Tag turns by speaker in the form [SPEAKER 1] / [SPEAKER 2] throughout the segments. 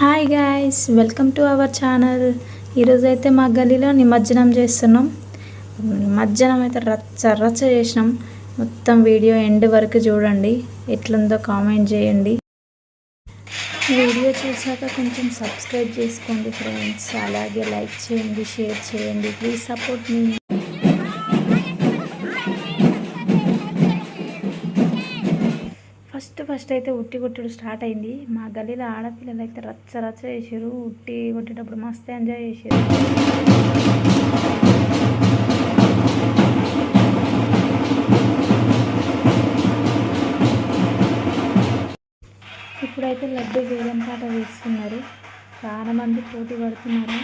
[SPEAKER 1] Hi guys welcome to our channel ఈరోజు అయితే మా గలీలో నిమజ్జనం చేస్తున్నాం. నిమజ్జనం అయితే రచ్చ రచ్చ చేసినాం. మొత్తం వీడియో ఎండ్ వరకు చూడండి. ఎట్లుందో కామెంట్ చేయండి. వీడియో చూసాక కొంచెం సబ్స్క్రైబ్ చేసుకోండి ఫ్రెండ్స్ అలాగే లైక్ చేయండి షేర్ చేయండి. ప్లీజ్ సపోర్ట్ మీ ఫస్ట్ ఫస్ట్ అయితే ఉట్టి కొట్టుడు స్టార్ట్ అయింది. మా గలీలో ఆడపిల్లలు అయితే రచ్చ రచ్చ చేసారు ఉట్టి కొట్టేటప్పుడు మస్తు ఎంజాయ్ చేసారు ఇప్పుడైతే లడ్డు వేలం పాట వేస్తున్నారు. చాలా మంది పోటీ పడుతున్నారు.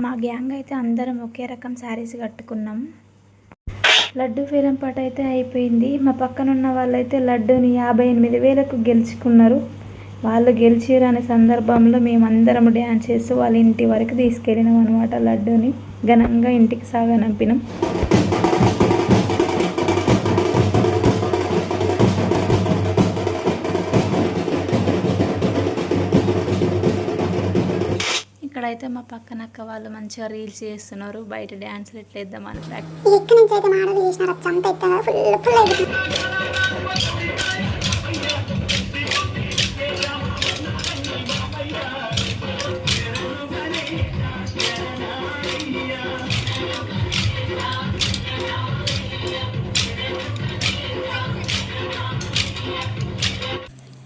[SPEAKER 1] మా గ్యాంగ్ అయితే అందరం ఒకే రకం శారీస్ కట్టుకున్నాం. లడ్డు వేలం పాట అయితే అయిపోయింది. మా పక్కన ఉన్న వాళ్ళైతే లడ్డూని యాభై ఎనిమిది వేలకు గెలుచుకున్నారు. వాళ్ళు గెలిచారు అనే సందర్భంలో మేమందరం డ్యాన్స్ చేస్తూ వాళ్ళ ఇంటి వరకు తీసుకెళ్ళినాం అనమాట లడ్డూని. ఘనంగా ఇంటికి సాగనంపినాం. ఇక్కడైతే మా పక్కన అక్క వాళ్ళు మంచిగా రీల్స్ చేస్తున్నారు. బయట డ్యాన్స్లు ఎట్లా
[SPEAKER 2] వేద్దాం అని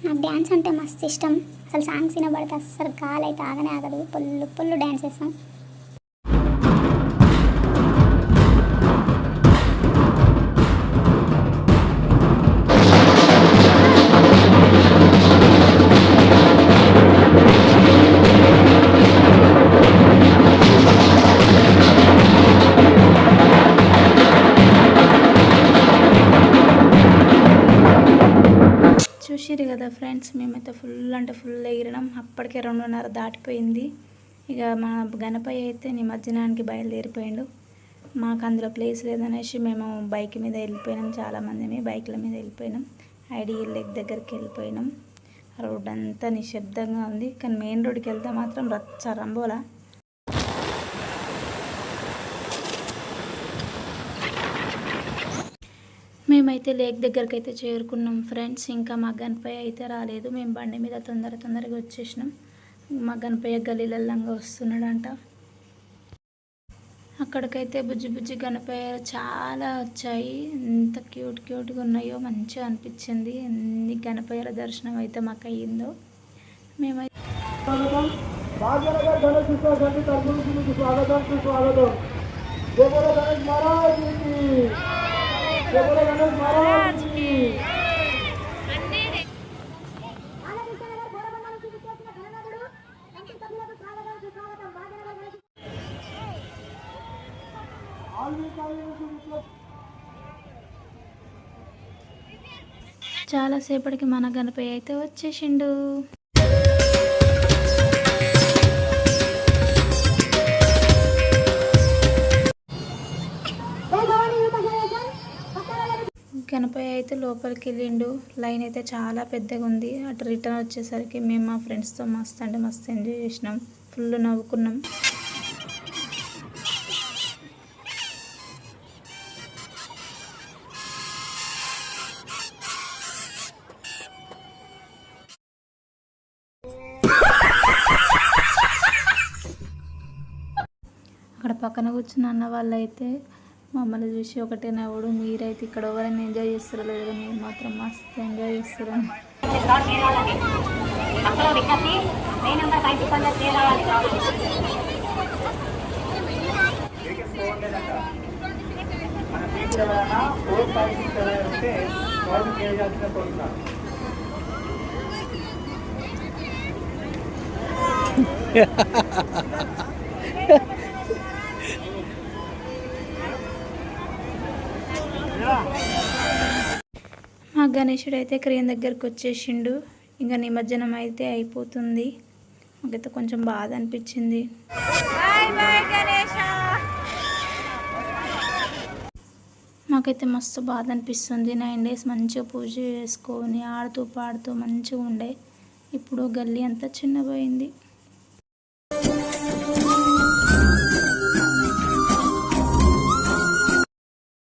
[SPEAKER 2] నాకు డ్యాన్స్ అంటే మస్తు ఇష్టం. అసలు సాంగ్స్ వినబడితే అస్సలు కాలైతే ఆగనే ఆగదు. పుల్లు పుల్లు డ్యాన్స్ చేస్తాం.
[SPEAKER 1] కదా ఫ్రెండ్స్ మేమైతే ఫుల్ అంటే ఫుల్ ఎగిరినాం. అప్పటికే రెండున్నర దాటిపోయింది. ఇక మా గణపయ్య అయితే నిమజ్జనానికి బయలుదేరిపోయాడు. మాకు అందులో ప్లేస్ లేదనేసి మేము బైక్ మీద వెళ్ళిపోయినాం. చాలామందిమే బైక్ల మీద వెళ్ళిపోయినాం. ఐడి లెగ్ దగ్గరికి వెళ్ళిపోయినాం. రోడ్ అంతా నిశ్శబ్దంగా ఉంది. కానీ మెయిన్ రోడ్కి వెళ్తే మాత్రం రచ్చ రంబోలా. మేమైతే లేక్ దగ్గరికి అయితే చేరుకున్నాం ఫ్రెండ్స్. ఇంకా మా గణపయ్య అయితే రాలేదు. మేము బండి మీద తొందర తొందరగా వచ్చేసినాం. మా గణపయ్య గలీలల్లంగా వస్తున్నాడంట. అక్కడికైతే బుజ్జి బుజ్జి గణపయ్య చాలా వచ్చాయి. ఎంత క్యూట్ క్యూట్గా ఉన్నాయో మంచిగా అనిపించింది. ఎన్ని గణపయ్యల దర్శనం అయితే మాకు అయ్యిందో మేమైతే
[SPEAKER 3] స్వాగతం స్వాగతం
[SPEAKER 1] చాలాసేపటికి మన గణపయ్య అయితే వచ్చేసిండు. గణపయ్య అయితే లోపలికి వెళ్ళిండు. లైన్ అయితే చాలా పెద్దగా ఉంది అటు రిటర్న్ వచ్చేసరికి మేము మా ఫ్రెండ్స్తో మస్తు అంటే మస్తు ఎంజాయ్ చేసినాం. ఫుల్ నవ్వుకున్నాం. అక్కడ పక్కన కూర్చున్న అన్న వాళ్ళైతే మమ్మల్ని చూసి ఒకటే నవ్వుడు మీరైతే ఇక్కడ ఎవరైనా ఎంజాయ్ చేస్తారో లేదో మీరు మాత్రం మస్తు ఎంజాయ్ చేస్తారు
[SPEAKER 3] మన పీపుల్ ఎవరైనా ఫోర్ ఫైవ్ సిక్స్ ఎవరైనా ఉంటే వాళ్ళు చేయాల్సిన
[SPEAKER 1] మా గణేశుడు అయితే క్రేన్ దగ్గరకు వచ్చేసిండు. ఇంకా నిమజ్జనం అయితే అయిపోతుంది. మాకైతే కొంచెం బాధ అనిపించింది. నాకైతే మస్తు బాధ అనిపిస్తుంది. నైన్ డేస్ మంచిగా పూజ చేసుకొని ఆడుతూ పాడుతూ మంచిగా ఉండే. ఇప్పుడు గల్లీ అంతా చిన్నపోయింది